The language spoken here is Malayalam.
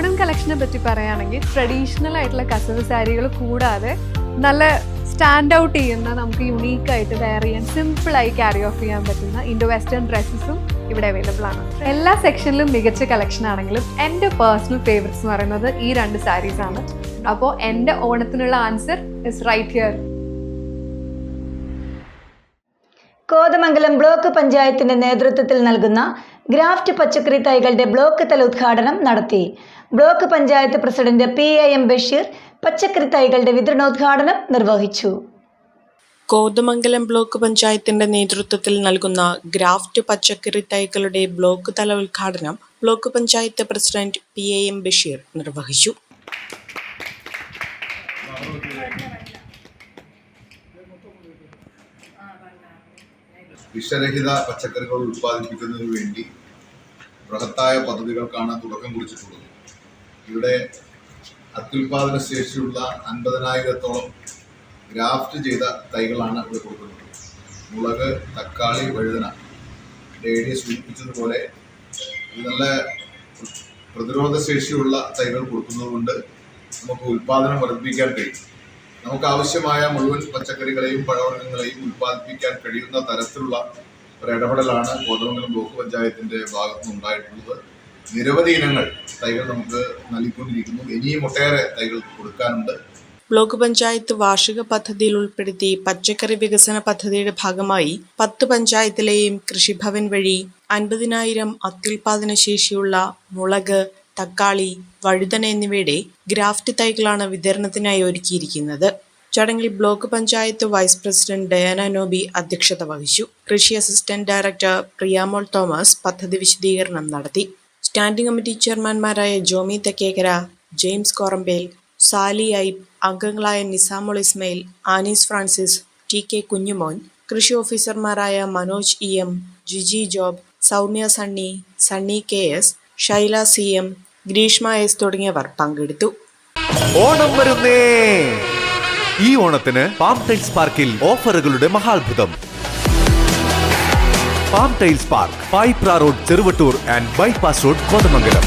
ഓണം കളക്ഷനെ പറ്റി പറയുകയാണെങ്കിൽ ട്രഡീഷണൽ ആയിട്ടുള്ള കസവ് സാരികൾ കൂടാതെ നല്ല സ്റ്റാൻഡ് ഔട്ട് ചെയ്യുന്ന നമുക്ക് യുണീക്ക് ആയിട്ട് വെയർ ചെയ്യാൻ സിമ്പിളായി ക്യാരി ഓഫ് ചെയ്യാൻ പറ്റുന്ന ഇൻഡോ വെസ്റ്റേൺ ഡ്രസ്സസും ഇവിടെ അവൈലബിൾ ആണ്. എല്ലാ സെക്ഷനിലും മികച്ച കളക്ഷൻ ആണെങ്കിലും എന്റെ പേഴ്സണൽ ഫേവറേറ്റ്സ് എന്ന് പറയുന്നത് ഈ രണ്ട് സാരീസ് ആണ്. അപ്പോൾ എന്റെ ഓണത്തിനുള്ള answer is right here Kothamangalam block പഞ്ചായത്തിന്റെ നേതൃത്വത്തിൽ നൽകുന്ന ഗ്രാഫ്റ്റ് പച്ചക്കറി തൈകളുടെ ബ്ലോക്ക് തല ഉദ്ഘാടനം നടത്തി. Block panchayat president P A M Basheer പച്ചക്കറി തൈകളുടെ വിതരണോദ്ഘാടനം നിർവഹിച്ചു. കോതമംഗലം ബ്ലോക്ക് പഞ്ചായത്തിന്റെ നേതൃത്വത്തിൽ നൽകുന്ന ഗ്രാഫ്റ്റ് പച്ചക്കറി തൈകളുടെ ബ്ലോക്ക് തല ഉദ്ഘാടനം block panchayat president P A M Basheer നിർവഹിച്ചു. വിഷരഹിത പച്ചക്കറികൾ ഉൽപ്പാദിപ്പിക്കുന്നതിന് വേണ്ടി ബൃഹത്തായ പദ്ധതികൾക്കാണ് തുടക്കം കുറിച്ചിട്ടുള്ളത്. ഇവിടെ അത്യുൽപാദന ശേഷിയുള്ള അൻപതിനായിരത്തോളം ഗ്രാഫ്റ്റ് ചെയ്ത തൈകളാണ് ഇവിടെ കൊടുക്കുന്നത്. മുളക് തക്കാളി വഴുതന ഡേഡിയെ സൂചിപ്പിച്ചതുപോലെ നല്ല പ്രതിരോധ ശേഷിയുള്ള തൈകൾ കൊടുക്കുന്നതുകൊണ്ട് നമുക്ക് ഉൽപാദനം വർദ്ധിപ്പിക്കാൻ കഴിയും. നമുക്ക് ആവശ്യമായ മുഴുവൻ പച്ചക്കറികളെയും പഴവർഗങ്ങളെയും ഉൽപ്പാദിപ്പിക്കാൻ കഴിയുന്ന തരത്തിലുള്ള ഒരു ഇടപെടലാണ് കോതമംഗലം ബ്ലോക്ക് പഞ്ചായത്തിന്റെ ഭാഗത്തു നിന്നുണ്ടായിട്ടുള്ളത് നിരവധി ഇനങ്ങൾ തൈകൾ നമുക്ക് നൽകിക്കൊണ്ടിരിക്കുന്നു. ഇനിയും ഒട്ടേറെ തൈകൾ കൊടുക്കാനുണ്ട്. ബ്ലോക്ക് പഞ്ചായത്ത് വാർഷിക പദ്ധതിയിൽ ഉൾപ്പെടുത്തി പച്ചക്കറി വികസന പദ്ധതിയുടെ ഭാഗമായി പത്ത് പഞ്ചായത്തിലെയും കൃഷിഭവൻ വഴി അൻപതിനായിരം അത്യുൽപാദന ശേഷിയുള്ള മുളക് തക്കാളി വഴുതന എന്നിവയുടെ ഗ്രാഫ്റ്റ് തൈകളാണ് വിതരണത്തിനായി ഒരുക്കിയിരിക്കുന്നത്. ചടങ്ങിൽ block panchayat vice president Diana Nobi അധ്യക്ഷത വഹിച്ചു. കൃഷി അസിസ്റ്റന്റ് ഡയറക്ടർ പ്രിയാമോൾ തോമസ് പദ്ധതി വിശദീകരണം നടത്തി. സ്റ്റാൻഡിംഗ് കമ്മിറ്റി ചെയർമാൻമാരായ ജോമി തെക്കേക്കര ജെയിംസ് കോറമ്പേൽ സാലി ഐബ് അംഗങ്ങളായ Nizamul Ismail Anees Francis T K Kunjumon കൃഷി ഓഫീസർമാരായ Manoj E M Giji Job Soumya Sunny Sunny K S Shaila C M Greeshma S തുടങ്ങിയവർ പങ്കെടുത്തു. ഓണം വരുന്നേ. ഈ ഓണത്തിന് പാം ടൈൽസ് പാർക്കിൽ ഓഫറുകളുടെ മഹാത്ഭുതം. Palm tiles park Payipra road Cheruvattoor and bypass road Kothamangalam